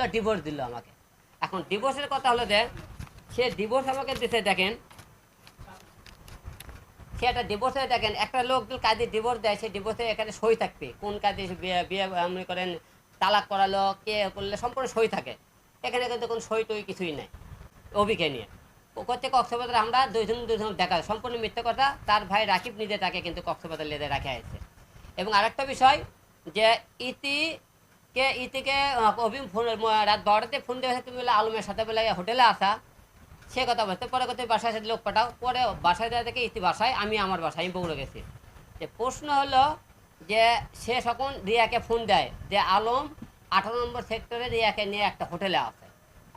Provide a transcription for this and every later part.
করল ডিভোর্স দিল আমাকে। এখন ডিভোর্সের কথা হলো যে সে ডিভোর্স আমাকে দিতে দেখেন। সে একটা ডিভোর্সে দেখেন, একটা লোক কাজে ডিভোর্স দেয়, সে ডিভোর্সে এখানে সই থাকবে। কোন কাজে বিয়ে মনে করেন, তালাক করালো, কে করলে সম্পূর্ণ সই থাকে। এখানে কিন্তু কোনো সই টই কিছুই নাই, অভিকে নিয়ে। করতে কক্সবাজারে, আমরা দুইজন দুজন দেখা সম্পূর্ণ মিথ্যা কথা, তার ভাই রাকিব নিজে তাকে কিন্তু কক্সবাজার লেদে রাখে আছে এবং আরেকটা বিষয় যে ইতি কে ইতিকে আহ, অভি ফোন রাত বারোটাতে ফোন দেওয়া তুমি বলে আলমের সাথে বলে হোটেলে আসা। সে কথা বলতে পরে কথা বাসায় সাথে লোক পাঠাও। পরে বাসায় দেওয়া থেকে ইতি বাসায় আমি আমার বাসায় আমি বগুড়া গেছি। যে প্রশ্ন হলো যে সে যখন রিয়াকে ফোন দেয় যে আলম আঠারো নম্বর সেক্টরে রিয়াকে নিয়ে একটা হোটেলে আছে।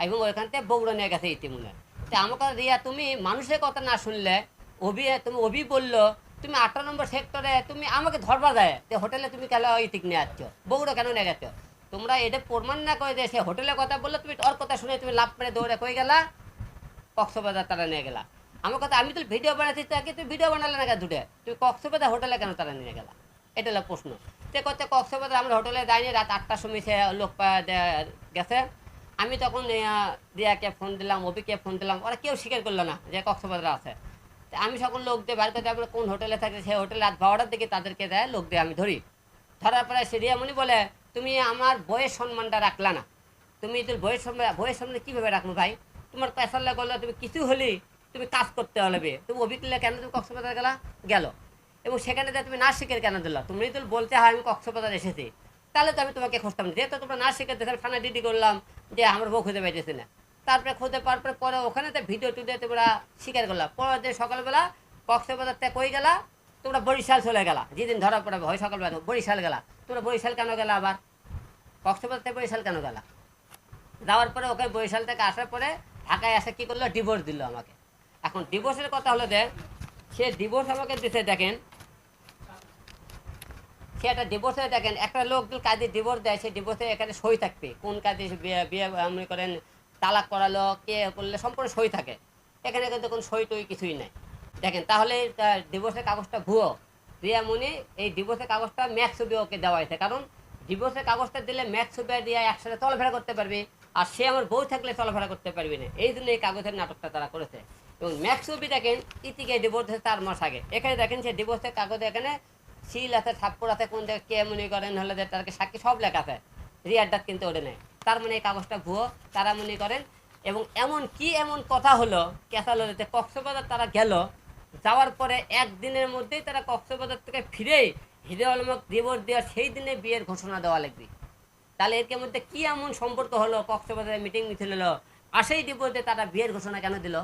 এবং ওইখান থেকে বগুড়া নিয়ে গেছে ইতিমুনে তো আমাকে রিয়া তুমি মানুষের কথা না শুনলে অভি তুমি অভি বলল তুমি আঠারো নম্বর সেক্টরে তুমি আমাকে ধরবা দেয় যে হোটেলে তুমি কেন ওই ঠিক নিয়ে আসছো? বগুড়া কেন নিয়ে গেছো? তোমরা এটা প্রমাণ না করে যে সে হোটেলের কথা বললে, তুমি ওর কথা শুনে তুমি লাভ মেরে দৌড়ে কই গেলা? কক্সবাজার তারা নিয়ে গেলা। আমার কথা, আমি তো ভিডিও বানাচ্ছি তাকে তুই ভিডিও বানালে না দুটে? তুই কক্সবাজার হোটেলে কেন তারা নিয়ে গেলা? এটা হলো প্রশ্ন। সে করতে কক্সবাজার, আমরা হোটেলে যাইনি, রাত আটটার সময় সে লোক গেছে। আমি তখন দিয়াকে ফোন দিলাম, অভিকে ফোন দিলাম, ওরা কেউ স্বীকার করল না যে কক্সবাজার আছে। আমি সকল লোক দিয়ে করতে আমরা কোন হোটেলে থাকে সেই হোটেলে রাত বারোটার দিকে তাদেরকে দেয়, লোক দিয়ে আমি ধরি। ধরার পরে সে রিয়ামণি বলে, তুমি আমার বইয়ের সম্মানটা রাখলা না। তুমি তোর বইয়ের সম্মান বইয়ের সম্মানে কীভাবে রাখব ভাই? তোমার পেশাল্লা করলে তুমি কিছু হলি তুমি কাজ করতে হবে তুমি অভিজ্ঞতা কেন তুমি কক্সবাজার গেলা? গেল। এবং সেখানে তুমি না শিখে কেন দিল? তুমি তো বলতে হয় আমি কক্সবাজার এসেছি। তাহলে তো আমি তোমাকে খুঁজতাম। যেহেতু তোমরা না শিখে দেখে থানা ডিডি করলাম যে আমার বউ খুঁজে পাইতেছি না। তারপরে খুঁজে পাওয়ার পরে পরে ওখানে তো ভিডিও টুডিও তোমরা স্বীকার করলাম পরের দিন সকালবেলা কক্সবাজার থেকে কই গেলা, তোমরা বরিশাল চলে গেলা। যেদিন ধরা পড়ে হয় সকালবেলা বরিশাল গেলা। তোমরা বরিশাল কেন গেলা আবার? কক্সবাজার থেকে বরিশাল কেন গেলা? যাওয়ার পরে ওকে বরিশাল থেকে আসার পরে ঢাকায় এসে কী করল? ডিভোর্স দিল আমাকে। এখন ডিভোর্সের কথা হলো যে, সে ডিভোর্স আমাকে দিতে দেখেন। সে একটা ডিভোর্সে দেখেন, একটা লোক কাজে ডিভোর্স দেয়, সে ডিভোর্সে এখানে সই থাকবে। কোন কাজে বিয়ে বিয়ে মনে করেন তালাক করালো, কে করলে, সম্পূর্ণ সই থাকে। এখানে কিন্তু কোনো সই টই কিছুই নাই। দেখেন, তাহলে ডিভোর্সের কাগজটা ভুয়ো। রিয়ামণি এই ডিভোর্সের কাগজটা ম্যাক্স ছবি ওকে দেওয়া হয়েছে। কারণ ডিভোর্সের কাগজটা দিলে ম্যাক্স ছবি দিয়ে একসাথে চলাফেরা করতে পারবে। আর সে আমার বউ থাকলে চলাফেরা করতে পারবে না। এই জন্য এই কাগজের নাটকটা তারা করেছে। এবং ম্যাক্স ছবি দেখেন, ইতিকে ডিভোর্স হয়েছে চার মাস আগে। এখানে দেখেন সে ডিভোর্সের কাগজে এখানে সিল আছে, থাপ্পড় আছে, কোন জায়গায় কে মনে করেন হলে যে তারকে সাক্ষী সব লেখা আছে। রিয়ার ডাক কিন্তু ওটা নেই। তার মানে এই কাগজটা ভুয়ো, তারা মনে করেন। এবং এমন কি এমন কথা হলো ক্যাসালোতে কক্সবাজার তারা গেল, যাওয়ার পরে একদিনের মধ্যেই তারা কক্সবাজার থেকে ফিরে হিরে আলমক ডিভোর্স দেওয়ার সেই দিনে বিয়ের ঘোষণা দেওয়া লাগবে। তাহলে এর মধ্যে কি এমন সম্পর্ক হলো, কক্সবাজারে মিটিং মিছিল হলো, আর সেই ডিভোর্সে তারা বিয়ের ঘোষণা কেন দিল?